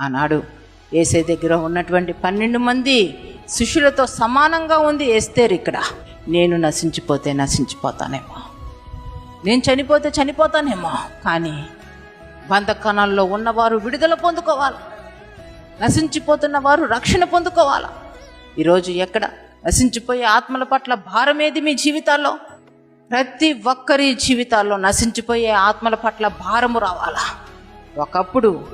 ఆనాడు ఏసే దగ్గర ఉన్నటువంటి పన్నెండు మంది శిష్యులతో సమానంగా ఉంది ఏస్తేరు ఇక్కడ. నేను నశించిపోతే నశించిపోతానేమో. నేను చనిపోతే చనిపోతానేమో. కానీ బంధకణాల్లో ఉన్నవారు విడుదల పొందుకోవాలి. నశించిపోతున్న వారు రక్షణ పొందుకోవాలి. ఈరోజు ఎక్కడ నశించిపోయే ఆత్మల పట్ల భారం ఏది మీ జీవితాల్లో? ప్రతి ఒక్కరి జీవితాల్లో నశించిపోయే ఆత్మల పట్ల భారము రావాలా? ఒకప్పుడు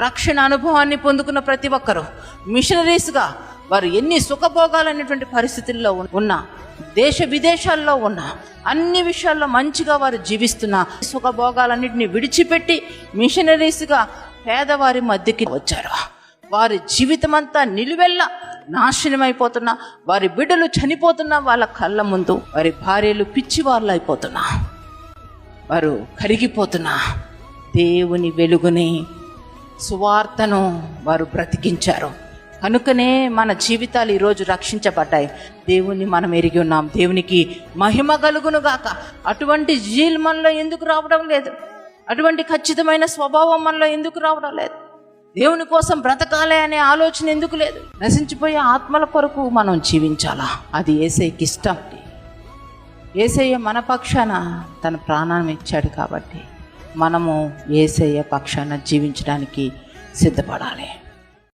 రక్షణ అనుభవాన్ని పొందుకున్న ప్రతి ఒక్కరూ మిషనరీస్గా వారు ఎన్ని సుఖభోగాలనేటువంటి పరిస్థితుల్లో ఉన్నా దేశ విదేశాల్లో ఉన్న అన్ని విషయాల్లో మంచిగా వారు జీవిస్తున్న సుఖభోగాలన్నింటినీ విడిచిపెట్టి మిషనరీస్గా పేదవారి మధ్యకి వచ్చారు. వారి జీవితం అంతా నిలువెల్ల నాశనమైపోతున్నా వారి బిడ్డలు చనిపోతున్నా వాళ్ళ కళ్ళ ముందు వారి భార్యలు పిచ్చివాళ్ళు అయిపోతున్నా వారు కరిగిపోతున్నా దేవుని వెలుగుని సువార్తను వారు బ్రతికించారు. కనుకనే మన జీవితాలు ఈరోజు రక్షించబడ్డాయి. దేవుణ్ణి మనం ఎరిగి ఉన్నాం. దేవునికి మహిమ కలుగును గాక. అటువంటి జీల్ మనలో ఎందుకు రావడం లేదు? అటువంటి ఖచ్చితమైన స్వభావం మనలో ఎందుకు రావడం లేదు? దేవుని కోసం బ్రతకాలి అనే ఆలోచన ఎందుకు లేదు? నశించిపోయే ఆత్మల కొరకు మనం జీవించాలా? అది ఏసైకి ఇష్టం. ఏసయ్య మన పక్షాన తన ప్రాణాన్ని ఇచ్చాడు కాబట్టి. మనము ఏసయ్య పక్షాన జీవించడానికి సిద్ధపడాలి.